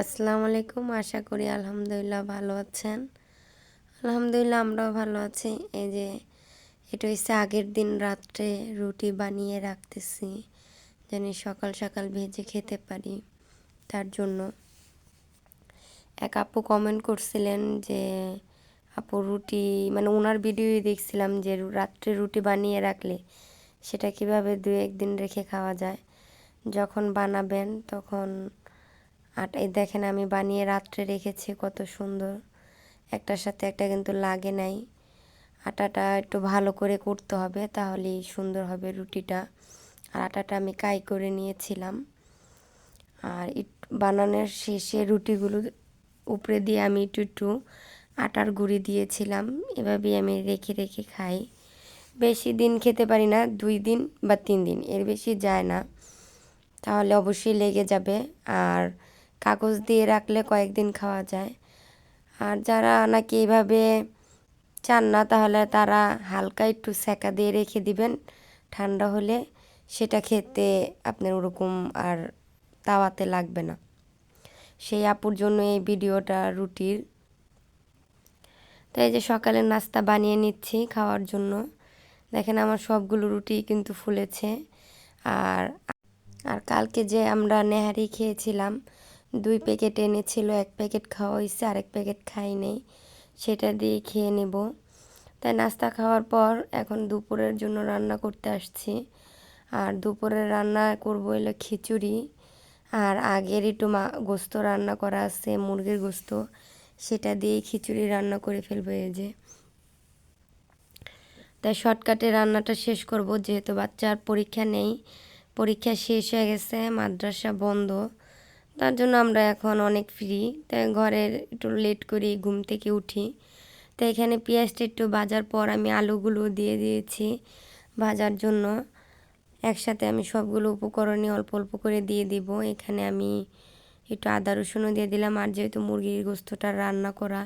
আসসালামু আলাইকুম, আশা করি আলহামদুলিল্লাহ ভালো আছেন। আলহামদুলিল্লাহ আমরাও ভালো আছি। এই যে, এটা হচ্ছে আগের দিন রাত্রে রুটি বানিয়ে রাখতেছি, যেন সকাল সকাল ভেজে খেতে পারি তার জন্য। এক আপু কমেন্ট করছিলেন যে, আপু রুটি মানে ওনার ভিডিওই দেখছিলাম যে, রাত্রে রুটি বানিয়ে রাখলে সেটা কীভাবে দু একদিন রেখে খাওয়া যায়? যখন বানাবেন তখন আটা এই দেখেন আমি বানিয়ে রাত্রে রেখেছি কত সুন্দর। একটার সাথে একটা কিন্তু লাগে নাই। আটাটা একটু ভালো করে করতে হবে, তাহলেই সুন্দর হবে রুটিটা। আর আটাটা আমি কাই করে নিয়েছিলাম। আর বানানোর শেষে রুটিগুলো উপরে দিয়ে আমি একটু একটু আটার গুঁড়ি দিয়েছিলাম। এভাবেই আমি রেখে রেখে খাই। বেশি দিন খেতে পারি না, দুই দিন বা তিন দিন, এর বেশি যায় না। তাহলে অবশ্যই লেগে যাবে। আর কাগজ দিয়ে রাখলে কয়েকদিন খাওয়া যায়। আর যারা নাকি এইভাবে চান না, তাহলে তারা হালকা একটু সেকা দিয়ে রেখে দিবেন। ঠান্ডা হলে সেটা খেতে আপনার ওরকম আর তাওয়াতে লাগবে না। সেই আপুর জন্য এই ভিডিওটা রুটির। তাই যে সকালের নাস্তা বানিয়ে নিচ্ছি খাওয়ার জন্য। দেখেন আমার সবগুলো রুটি কিন্তু ফুলেছে। আর আর কালকে যে আমরা নেহারি খেয়েছিলাম দুই প্যাকেট এনেছিল, এক প্যাকেট খাওয়া হয়েছে আরেক প্যাকেট খাই নেই। সেটা দিয়ে খেয়ে নেব। তাই নাস্তা খাওয়ার পর এখন দুপুরের জন্য রান্না করতে আসছি। আর দুপুরের রান্না করব এলো খিচুড়ি। আর আগের একটু মা, গোস্ত রান্না করা আছে, মুরগির গোস্ত। সেটা দিয়ে খিচুড়ি রান্না করে ফেলব এই যে। তাই শর্টকাটে রান্নাটা শেষ করব, যেহেতু বাচ্চার পরীক্ষা নেই। পরীক্ষা শেষ হয়ে গেছে, মাদ্রাসা বন্ধ। তার জন্য আমরা এখন অনেক ফ্রি তাই ঘরের একটু লেট করি, ঘুম থেকে উঠি। তো এখানে পেঁয়াজটা একটু ভাজার পর আমি আলুগুলো দিয়ে দিয়েছি ভাজার জন্য। একসাথে আমি সবগুলো উপকরণই অল্প অল্প করে দিয়ে দিব। এখানে আমি একটু আদা রসুনও দিয়ে দিলাম, আর যেহেতু মুরগির গোস্তটা রান্না করা,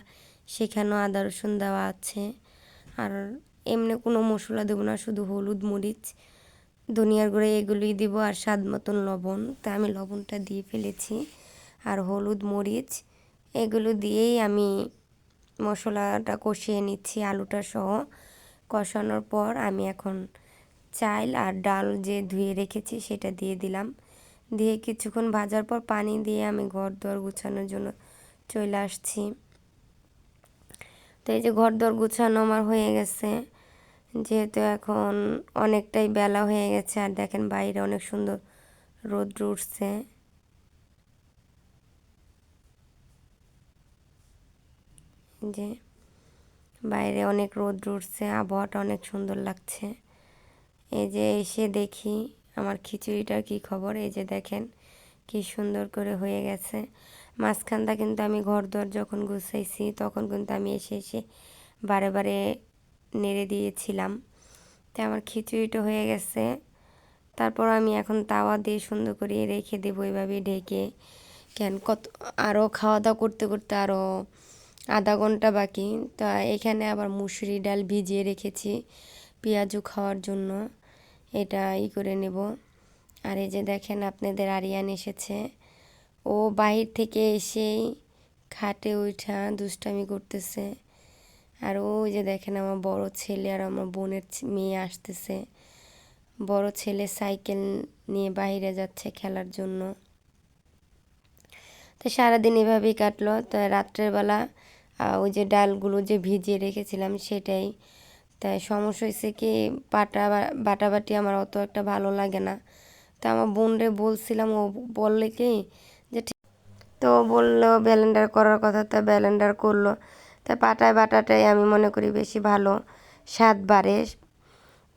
সেখানেও আদা রসুন দেওয়া আছে। আর এমনি কোনো মশলা দেবো না, শুধু হলুদ মরিচ ধনিয়ার গুঁড়ো এগুলোই দিব আর স্বাদ মতন লবণ। তা আমি লবণটা দিয়ে ফেলেছি আর হলুদ, মরিচ, এগুলো দিয়েই আমি মশলাটা কষিয়ে নিচ্ছি আলুটা সহ। কষানোর পর আমি এখন চাল আর ডাল যে ধুয়ে রেখেছি সেটা দিয়ে দিলাম। দিয়ে কিছুক্ষণ ভাজার পর পানি দিয়ে আমি ঘর দর গুছানোর জন্য চলে আসছি। তো এই যে ঘর দর গুছানো আমার হয়ে গেছে। যেহেতু এখন অনেকটাই বেলা হয়ে গেছে আর দেখেন বাইরে অনেক সুন্দর রোদ উঠছে। যে বাইরে অনেক রোদ উঠছে, আবহাওয়াটা অনেক সুন্দর লাগছে। এই যে এসে দেখি আমার খিচুড়িটার কি খবর, এই যে দেখেন কি সুন্দর করে হয়ে গেছে। মাঝখানটা কিন্তু আমি ঘর দর যখন গুছাইছি তখন কিন্তু আমি এসে এসে বারে বারে নেড়ে দিয়েছিলাম। তো আমার খিচুড়িটা হয়ে গেছে। তারপর আমি এখন তাওয়া দিয়ে সুন্দর করে রেখে দেবো এভাবে ঢেকে। কেন কত আরও খাওয়া দাওয়া করতে করতে আরও আধা ঘণ্টা বাকি। তা এখানে আবার মুসুরি ডাল ভিজিয়ে রেখেছি পেঁয়াজু খাওয়ার জন্য। এটা ই করে নেব। আর এই যে দেখেন আপনাদের আরিয়ান এসেছে। ও বাহির থেকে এসেই খাটে উঠা দুষ্টামি করতেছে। আর ওই যে দেখেন আমার বড় ছেলে আর আমার বোনের মেয়ে আসতেছে। বড় ছেলে সাইকেল নিয়ে বাইরে যাচ্ছে খেলার জন্য। তো সারাদিন এভাবেই কাটলো। তো রাত্রের বেলা ওই যে ডালগুলো যে ভিজিয়ে রেখেছিলাম সেটাই। তাই সমস্যা হয়েছে কি বাটা বাটাবাটি আমার অত একটা ভালো লাগে না। তো আমার বোনরে বলছিলাম, ও বললে কি যে তো বলল, ব্যালেন্ডার করার কথা। তা ব্যালেন্ডার করল। তাই পাটায় বাটাটাই আমি মনে করি বেশি ভালো। স্বাদ বাড়ে।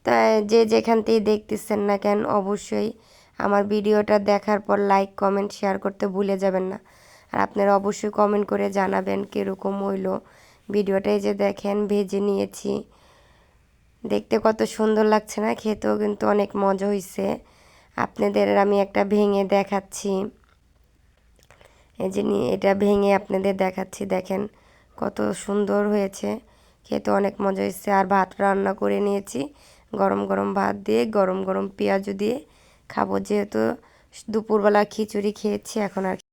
তাই যে যেখান দেখতেছেন না কেন, অবশ্যই আমার ভিডিওটা দেখার পর লাইক কমেন্ট শেয়ার করতে ভুলে যাবেন না। আর আপনারা অবশ্যই কমেন্ট করে জানাবেন কীরকম হইল ভিডিওটাই যে দেখেন, ভেজে নিয়েছি। দেখতে কত সুন্দর লাগছে না? খেতেও কিন্তু অনেক মজা হয়েছে আপনাদের আমি একটা ভেঙে দেখাচ্ছি। এই যে এটা ভেঙে আপনাদের দেখাচ্ছি, দেখেন। কত সুন্দর হয়েছে। খেতে অনেক মজা হয়েছে। আর ভাত রান্না করে নিয়েছি। গরম গরম ভাত দিয়ে, গরম গরম পেঁয়াজও দিয়ে খাব। যেহেতু দুপুরবেলা খিচুড়ি খেয়েছি, এখন আর